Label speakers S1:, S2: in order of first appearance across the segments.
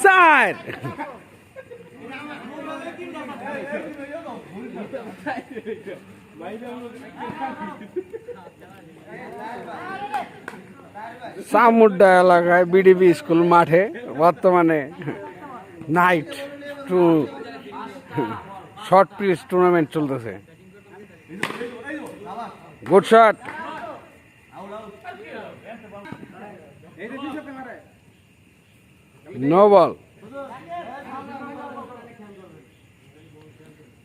S1: Side! সামুড্ডা এলাকায় BDB school মাঠে বর্তমানে night to short pitch tournament চলতেছে। Good shot. No ball.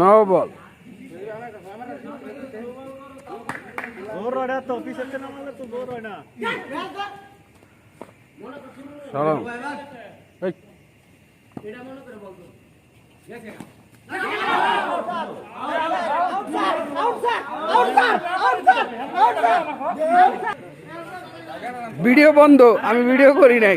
S2: না
S1: সালাম। এই, ভিডিও বন্ধ আমি ভিডিও করি নাই।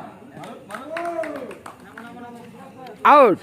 S1: আউট